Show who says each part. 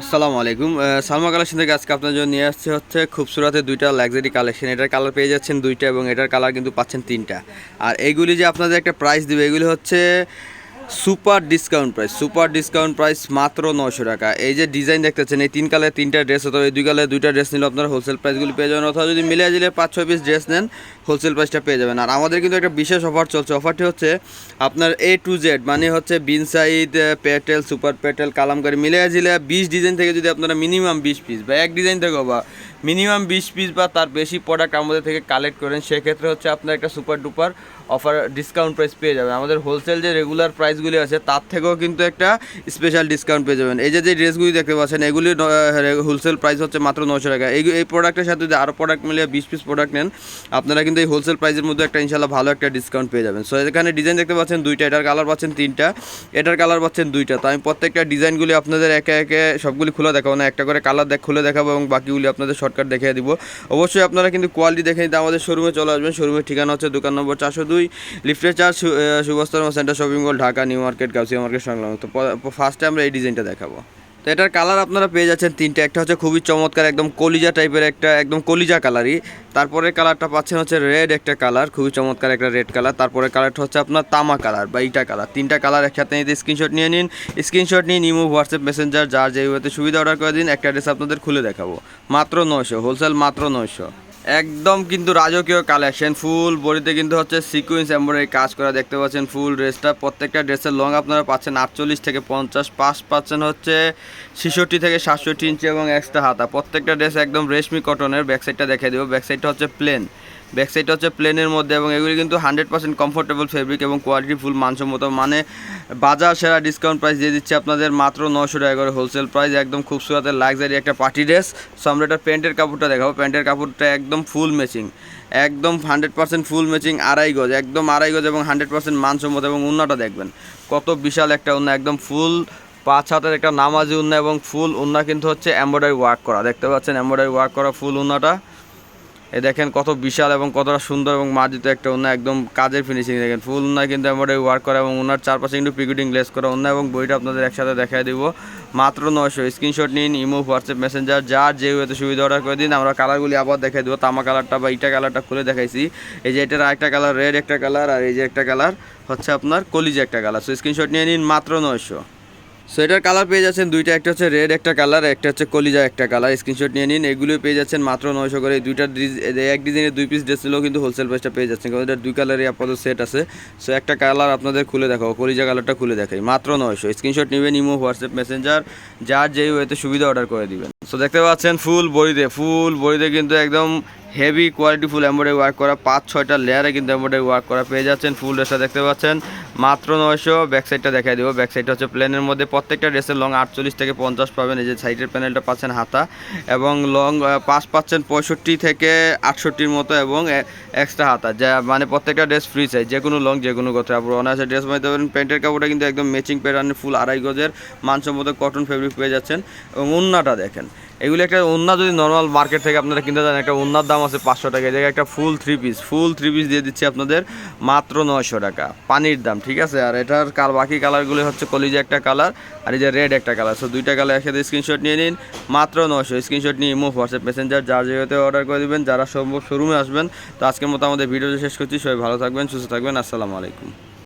Speaker 1: আসসালামু আলাইকুম। সালমা কালেকশন থেকে আজকে আপনার জন্য নিয়ে আসছে হচ্ছে খুবসুরাতে দুইটা লাক্সারি কালেকশন এটার কালার পেয়ে যাচ্ছেন দুইটা এবং এটার কালার কিন্তু পাচ্ছেন তিনটা। আর এইগুলি যে আপনাদের একটা প্রাইস দেবে, এগুলি হচ্ছে super discount price, super discount price মাত্র নশো টাকা। এই যে ডিজাইন দেখতেছেন এই তিন কালার তিনটা ড্রেস অথবা এই দুই কালার দুইটা ড্রেস নিলে আপনার হোলসেল প্রাইসগুলি পেয়ে যাবেন। অথবা যদি মিলিয়ে দিলে পাঁচ, ছয় পিস ড্রেস নেন হোলসেল প্রাইসটা পেয়ে যাবেন। আর আমাদের কিন্তু একটা বিশেষ অফার চলছে। অফারটি হচ্ছে আপনার এ টু জেড মানে হচ্ছে বিনসাইড পেটেল, সুপার পেটেল, কালামকারি। মিলিয়ে দিলে বিশ ডিজাইন থেকে যদি আপনারা মিনিমাম বিশ পিস বা এক ডিজাইন থেকেও বা মিনিমাম বিশ পিস বা তার বেশি প্রোডাক্ট আমাদের থেকে কালেক্ট করেন, সেক্ষেত্রে হচ্ছে আপনার একটা super duper offer discount price পেয়ে যাবেন। আমাদের হোলসেল যে রেগুলার প্রাইসগুলি আছে, তার থেকেও কিন্তু একটা স্পেশাল ডিসকাউন্ট পেয়ে যাবেন। এই যে যে ড্রেসগুলি দেখতে পাচ্ছেন, এগুলি হোলসেল প্রাইস হচ্ছে মাত্র নশো টাকা। এই এই প্রোডাক্টের সাথে যদি আরও প্রোডাক্ট মিলিয়ে বিশ পিস প্রোডাক্ট নেন, আপনারা কিন্তু এই হোলসেল প্রাইসের মধ্যে একটা ইনশাল্লাহ ভালো একটা ডিসকাউন্ট পেয়ে যাবেন। সো এখানে ডিজাইন দেখতে পাচ্ছেন, দুইটা। এটার কালার পাচ্ছেন তিনটা, এটার কালার পাচ্ছেন দুইটা। তো আমি প্রত্যেকটা ডিজাইনগুলি আপনাদের একে একে সবগুলি খুলে দেখাবো না, একটা করে কালার দেখ, খুলে দেখাবো এবং বাকিগুলি আপনাদের শর্টকাট দেখিয়ে দিব। অবশ্যই আপনারা কিন্তু কোয়ালিটি দেখে নিতে আমাদের শোরুমে চলে আসবেন। শোরুমের ঠিকানা হচ্ছে দোকান নম্বর চারশো দুই লিফটের চার সুভাষতর্ম centre shopping mall Dhaka New Market, Gausia market সংলগ্ন। তো ফার্স্টে আমরা এই ডিজাইনটা দেখাবো। তো এটার কালার আপনারা পেয়ে যাচ্ছেন তিনটে। একটা হচ্ছে খুবই চমৎকার, একদম কলিজা টাইপের একটা, একদম কলিজা কালারই তারপরে কালারটা পাচ্ছেন হচ্ছে রেড একটা কালার খুবই চমৎকার একটা রেড কালার তারপরে কালারটা হচ্ছে আপনার তামা কালার বা ইটা কালার তিনটা কালার একসাথে নিতে স্ক্রিনশট নিয়ে নিন। স্ক্রিনশট নিয়ে নিমু হোয়াটসঅ্যাপ মেসেঞ্জার যার যে ওয়েতে সুবিধা অর্ডার করে দিন, একটা ড্রেস আপনাদের খুলে দেখাবো। মাত্র নয়শো হোলসেল মাত্র নয়শো। একদম কিন্তু রাজকীয় কালেকশন। ফুল বডিতে কিন্তু হচ্ছে সিকুয়েন্স এম্বয়ডারি কাজ করা দেখতে পাচ্ছেন, ফুল ড্রেসটা। প্রত্যেকটা ড্রেসের লং আপনারা পাচ্ছেন আটচল্লিশ থেকে পঞ্চাশ, পাঁচ পাচ্ছেন হচ্ছে ছেষট্টি থেকে সাতষট্টি ইঞ্চি এবং এক্সট্রা হাতা। প্রত্যেকটা ড্রেস একদম রেশমি কটনের ব্যাকসাইডটা দেখে দেবো। ব্যাকসাইডটা হচ্ছে প্লেন ব্যাক সাইডটা হচ্ছে প্লেনের মধ্যে এবং এগুলি কিন্তু হান্ড্রেড পার্সেন্ট কমফোর্টেবল ফেব্রিক এবং কোয়ালিটি ফুল মানসম্মত। মানে বাজার সেরা ডিসকাউন্ট প্রাইস দিয়ে দিচ্ছে আপনাদের মাত্র নশো টাকা করে হোলসেল প্রাইস একদম খুব খুবসুরাতের লাক্সারি একটা পার্টি ড্রেস সো আমরা এটা প্যান্টের কাপড়টা দেখাবো। প্যান্টের কাপড়টা একদম ফুল ম্যাচিং একদম হান্ড্রেড পার্সেন্ট ফুল ম্যাচিং আড়াই গজ, একদম আড়াই গজ এবং হান্ড্রেড পার্সেন্ট মানসম্মত এবং উন্নাটা দেখবেন। কত বিশাল একটা উন্না, একদম ফুল পাঁচ হাতের একটা নামাজি উন্না এবং ফুল উন্না কিন্তু হচ্ছে এম্ব্রয়ডারি ওয়ার্ক করা। দেখতে পাচ্ছেন এম্ব্রয়ডারি ওয়ার্ক করা ফুল উন্নাটা। এ দেখেন কত বিশাল এবং কতটা সুন্দর এবং মার্জিত একটা উন্না একদম কাজের ফিনিশিং দেখেন ফুল উন্না কিন্তু এমব্রয়ডারি ওয়ার্ক করা এবং উন্নার চারপাশে কিন্তু পিকুটিং লেস করা উন্না এবং বইটা আপনাদের একসাথে দেখাই দিব। মাত্র নয়শো। স্ক্রিনশট নিন, ইমো, হোয়াটসঅ্যাপ মেসেঞ্জার যার যে ওয়েতে সুবিধা অর্ডার করে দিন, আমরা কালারগুলি আবার দেখাই দেবো। তামা কালারটা বা ইটা কালারটা খুলে দেখাইছি। এই যে এটার একটা কালার রেড একটা কালার আর এই যে একটা কালার হচ্ছে আপনার কলিজা একটা কালার সো স্ক্রিনশট নিয়ে নিন, মাত্র নয়শো। সো এটার কালার পেয়ে যাচ্ছেন দুইটা, একটা হচ্ছে রেড একটা কালার একটা হচ্ছে কলিজা, একটা কালার স্ক্রিনশট নিয়ে নিন এগুলো পেয়ে যাচ্ছেন মাত্র নয়শো করে। দুইটা এক ডিজাইনের দুই পিস ড্রেস নিলেও কিন্তু হোলসেল প্রাইসটা পেয়ে যাচ্ছেন, কারণ এটা দুই কালারই আপাতত সেট আছে। সো একটা কালার আপনাদের খুলে দেখাবো, কলিজা কালারটা খুলে দেখাই, মাত্র নয়শো। স্ক্রিনশট নেবেন ইমো হোয়াটসঅ্যাপ মেসেঞ্জার যার যেই ওয়েতে সুবিধা অর্ডার করে দিবেন। সো দেখতে পাচ্ছেন ফুল বডিতে ফুল বডিতে কিন্তু একদম heavy quality full embroidery work করা পাঁচ ছয়টা লেয়ারে কিন্তু এমব্রয়ডারি ওয়ার্ক করা পেয়ে যাচ্ছেন ফুল ড্রেসটা দেখতে পাচ্ছেন। মাত্র নয়শো ব্যাক সাইডটা দেখাই দেবো। ব্যাক সাইডটা হচ্ছে প্লেনের মধ্যে প্রত্যেকটা ড্রেসের লং আটচল্লিশ থেকে পঞ্চাশ পাবেন। এই যে সাইডের প্যানেলটা পাচ্ছেন হাতা এবং লং পাঁচ পাচ্ছেন পঁয়ষট্টি থেকে আটষট্টির মতো এবং এক্সট্রা হাতা। যা মানে প্রত্যেকটা ড্রেস ফ্রি চাই যে কোনো লং যে কোনো কথা আপনার অনায়াসে ড্রেস বানাইতে পারেন। প্যান্টের কাপড়টা কিন্তু একদম ম্যাচিং প্যাটার্নের ফুল আড়াই গজের, মানসম্মত কটন ফেব্রিক পেয়ে যাচ্ছেন। এবং উন্নাটা দেখেন, এগুলি একটা উন্না যদি নর্মাল মার্কেট থেকে আপনারা কিনতে যান একটা উন্নার দাম আছে পাঁচশো টাকা। এই জায়গায় একটা full three piece full three piece দিয়ে দিচ্ছি আপনাদের মাত্র নয়শো টাকা। পানির দাম ঠিক আছে? আর এটার কাল, বাকি কালারগুলি হচ্ছে কলিজা একটা কালার আর এই যে রেড একটা কালার। সো দুইটা কালার একসাথে স্ক্রিনশট নিয়ে নিন। মাত্র নয়শো। স্ক্রিনশট নিয়ে ইমো হোয়াটসঅ্যাপ মেসেঞ্জার যার যেহেতু অর্ডার করে দেবেন, যারা সম্ভব শোরুমে আসবেন। তো আজকের মতো আমাদের ভিডিওটা শেষ করছি। সবাই ভালো থাকবেন, সুস্থ থাকবেন। আসসালামু আলাইকুম।